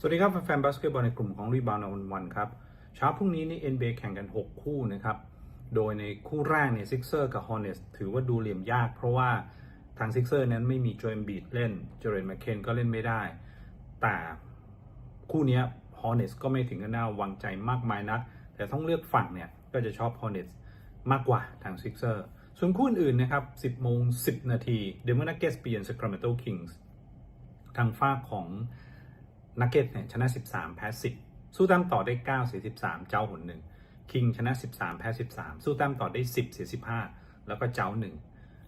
สวัสดีครับ แฟนบาสเกตบอลในกลุ่มของรีบาวน์วันวันครับเช้าพรุ่งนี้นี่ NBA แข่งกัน 6 คู่นะครับ โดยในคู่แรกเนี่ยซิกเซอร์กับฮอ r เนสถือว่าดูเหลี่ยมยาก เพราะว่าทางซิกเซอร์นั้นไม่มีโจเอมบีดเล่นเจเรนแมคเคนก็เล่นไม่ได้ แต่คู่นี้ฮอ r เนสก็ไม่ถึงกับน่าวางใจมากมายนัก แต่ต้องเลือกฝั่งเนี่ยก็จะชอบฮอ r เนสมากกว่าทางซิกเซอร์ส่วนคู่อื่นนะครับ 10โมง10 นาทีเดมอนนักเกสเปียน Sacramento Kings ทางฝ้าของ นักเก็ตเนี่ยชนะ 13 แพ้ 10 สู้ต้มต่อได้ 9 เสีย 13 เจ้าหนหนึ่งคิงชนะ 13 แพ้ 13 สู้ต้มต่อได้ 10 เสีย 15 แล้วก็เจ้าหนึ่ง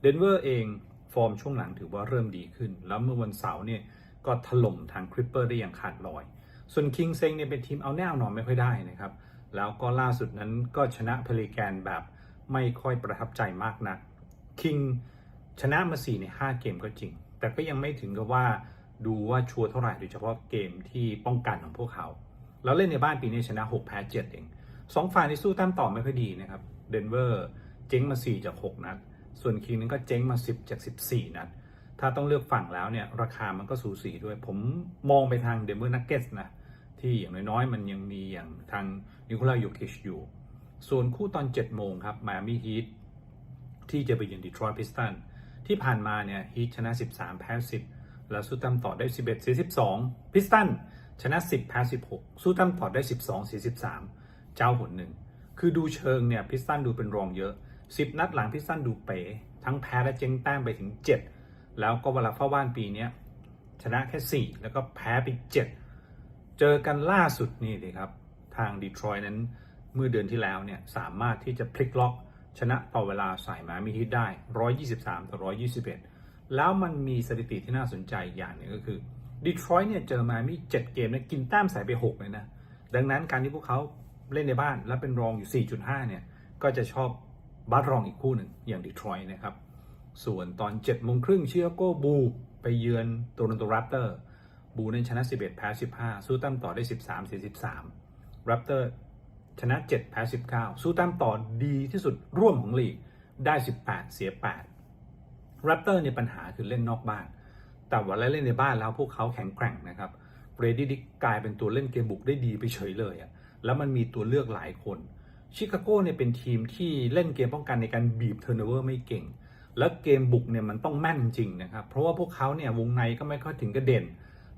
เดนเวอร์เองฟอร์มช่วงหลังถือว่าเริ่มดีขึ้น แล้วเมื่อวันเสาร์เนี่ยก็ถล่มทางคริปเปอร์ได้อย่างขาดลอย ส่วนคิงเซงเนี่ยเป็นทีมเอาแน่วนอนไม่ค่อยได้นะครับ แล้วก็ล่าสุดนั้นก็ชนะเพลิแกนแบบไม่ค่อยประทับใจมากนัก คิงชนะมา4ใน 5 เกมก็จริง แต่ก็ยังไม่ถึงกับว่า ดูว่าชัวร์เท่าไหร่โดยเฉพาะเกมที่ป้องกันของพวกเขา แล้วเล่นในบ้านปีนี้ชนะ 6 แพ้ 7 เองสองฝ่ายในสู้แต้มต่อไม่ค่อยดีนะครับเดนเวอร์เจ๊งมา 4 จาก 6 นัด ส่วนคิงนั้นก็เจ๊งมา 10 จาก 14 นัด ถ้าต้องเลือกฝั่งแล้วเนี่ยราคามันก็สูสีด้วย ผมมองไปทางเดนเวอร์นักเก็ตนะที่อย่างน้อยๆ มันยังมีอย่างทางนิโคลาโยคิชอยู่ ส่วนคู่ตอน 7 โมงครับมามี่ฮีทที่จะไปเยือนดีทรอยต์พิสตันที่ผ่านมาเนี่ยฮีทชนะ 13 แพ้ 10 แล้วสู้ต้มต่อได้ 11เสีย12พิสตันชนะ 10แพ้16 สู้ต้มต่อได้ 12เสีย13เจ้าหนหนึ่ง คือดูเชิงเนี่ยพิสตันดูเป็นรองเยอะ 10 นัดหลังพิสตันดูเป๋ ทั้งแพ้และเจ๊งแต้มไปถึง 7 แล้วก็เวลาเข้าบ้านปีนี้ชนะแค่ 4 แล้วก็แพ้ไป 7 เจอกันล่าสุดนี่เลยครับ ทางดีทรอยนั้นเมื่อเดือนที่แล้วเนี่ยสามารถที่จะพลิกล็อกชนะต่อเวลาสายมามีฮิตได้ 123ต่อ121 แล้วมันมีสถิติที่น่าสนใจอย่างหนึ่งก็คือดีทรอยต์เนี่ยเจอมามี7เกมเนี่ยกินแต้มใส่ไป 6 เลยนะ ดังนั้นการที่พวกเขาเล่นในบ้านแล้วเป็นรองอยู่ 4.5 เนี่ย ก็จะชอบบาสรองอีกคู่หนึ่งอย่างดีทรอยต์นะครับ ส่วนตอน7โมงครึ่งเชียโกบูไปเยือนโตรอนโตแรปเตอร์ บูนั้นชนะ 11 แพ้ 15 สู้แต้มต่อได้ 13เสีย13แรปเตอร์ชนะ 7 แพ้ 19 สู้แต้มต่อดีที่สุดร่วมของลีกได้ 18 เสีย 8 แรปเตอร์ในยปัญหาคือเล่นนอกบ้าน แต่ว่าเล่นในบ้านแล้วพวกเขาแข็งแกร่งนะครับเบรดี้ดิกกลายเป็นตัวเล่นเกมบุกได้ดีไปเฉยเลยอะแล้วมันมีตัวเลือกหลายคนชิคาโกเนี่ยเป็นทีมที่เล่นเกมป้องกันในการบีบเทอร์นเวอร์ไม่เก่ง แล้วเกมบุกเนี่ยมันต้องแม่นจริงนะครับ เพราะว่าพวกเขาเนี่ยวงในก็ไม่ค่อยถึงกระเด่น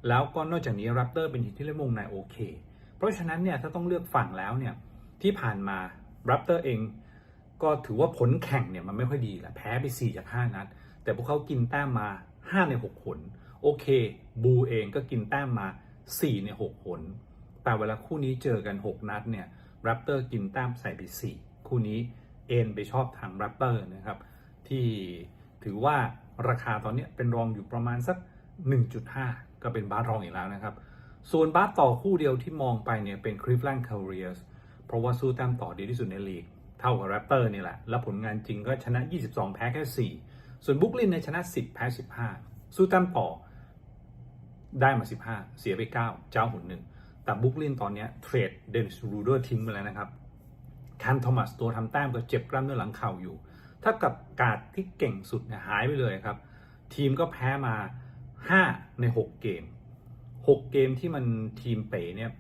แล้วก็นอกจากนี้แรปเตอร์เป็นทีมที่เล่นวงในโอเค เพราะฉะนั้นเนี่ยถ้าต้องเลือกฝั่งแล้วเนี่ยที่ผ่านมาแรปเตอร์เอง ก็ถือว่าผลแข่งเนี่ยมันไม่ค่อยดีแหละแพ้ไป4จาก5นัด แต่พวกเขากินแต้มมา 5 ใน 6 ผล โอเค บูเองก็กินแต้มมา 4 ใน 6 ผล แต่เวลาคู่นี้เจอกัน 6 นัดเนี่ยแรปเตอร์กินแต้มใส่ไป 4 คู่นี้เอ็นไปชอบทางแรปเตอร์นะครับ ที่ถือว่าราคาตอนนี้เป็นรองอยู่ประมาณสัก 1.5 ก็เป็นบาสรองอีกแล้วนะครับ ส่วนบาสต่อคู่เดียวที่มองไปเนี่ยเป็น Cleveland Cavaliers เพราะว่าสู้แต้มต่อดีที่สุดในลีก เท่ากับแรปเตอร์นี่แหละ แล้วผลงานจริงก็ชนะ 22 แพ้แค่ 4 ส่วนบุคลินในยชนะ 10 แพ้ 15 สู้แต้มต่อได้มา 15 เสียไป 9 เจ้าหุ่นหนึ่ง แต่บุคลินตอนนี้เทรดเดนิสรูเดอร์ทิ้งไปแล้วนะครับแคมโทมัสตัวทำแต้มก็เจ็บกล้ามเนื้อหลังเข่าอยู่ ถ้ากับการดที่เก่งสุดเนี่ยหายไปเลยครับ ทีมก็แพ้มา 5 ใน 6 เกม 6 เกมที่มันทีมเป๋เนี่ย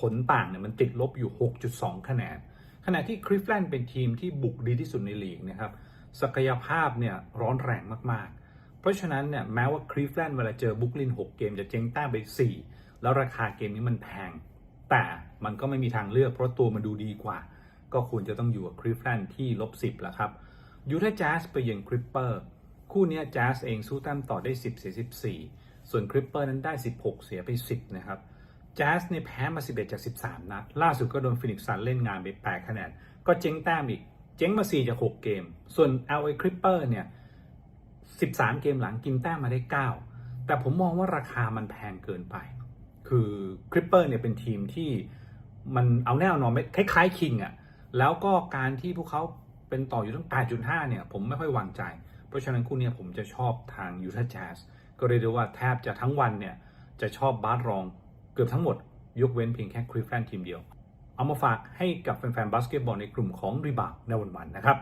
ผลต่างเนี่ยมันติดลบอยู่ 6.2 คะแนน ขณะที่คริฟแลนด์เป็นทีมที่บุกดีที่สุดในลีกนะครับศักยภาพเนี่ยร้อนแรงมากๆ เพราะฉะนั้นเนี่ยแม้ว่าคริฟแลนด์เวลาเจอบุกลิน 6 เกมจะเจ๊งแต้มไป 4 แล้วราคาเกมนี้มันแพง แต่มันก็ไม่มีทางเลือกเพราะตัวมันดูดีกว่า ก็ควรจะต้องอยู่กับคริฟแลนด์ที่ลบ 10แล้วครับยูทาห์แจ๊สไปเยือนคริปเปอร์คู่นี้แจ๊สเองสู้แต้มต่อได้ 10 เสีย 14 ส่วนคริปเปอร์นั้นได้ 16 เสียไป 10 นะครับ แจ๊สเนี่ยแพ้มา 11 จาก 13 นัด ล่าสุดก็โดนฟินิกซันเล่นงานไป 8 คะแนน ก็เจ๊งแต้มอีก เจ๊งมา 4 จาก 6 เกม ส่วน LA Clipper เนี่ย 13 เกมหลังกินแต้มมาได้ 9 แต่ผมมองว่าราคามันแพงเกินไป คือคริปเปอร์เนี่ยเป็นทีมที่มันเอาแน่นอนคล้ายๆคิงอะ่ะ แล้วก็การที่พวกเขาเป็นต่ออยู่ตั้ง 8.5 เนี่ย ผมไม่ค่อยวางใจ เพราะฉะนั้นคู่เนี้ผมจะชอบทางยูทาห์แจ๊สก็เรียกได้ว่าแทบจะทั้งวันเนี่ยจะชอบบาสรอง เกือบทั้งหมด ยกเว้นเพียงแค่คริฟแลนด์ทีมเดียว เอามาฝากให้กับแฟนๆบาสเกตบอลในกลุ่มของรีบาวในวันๆนะครับ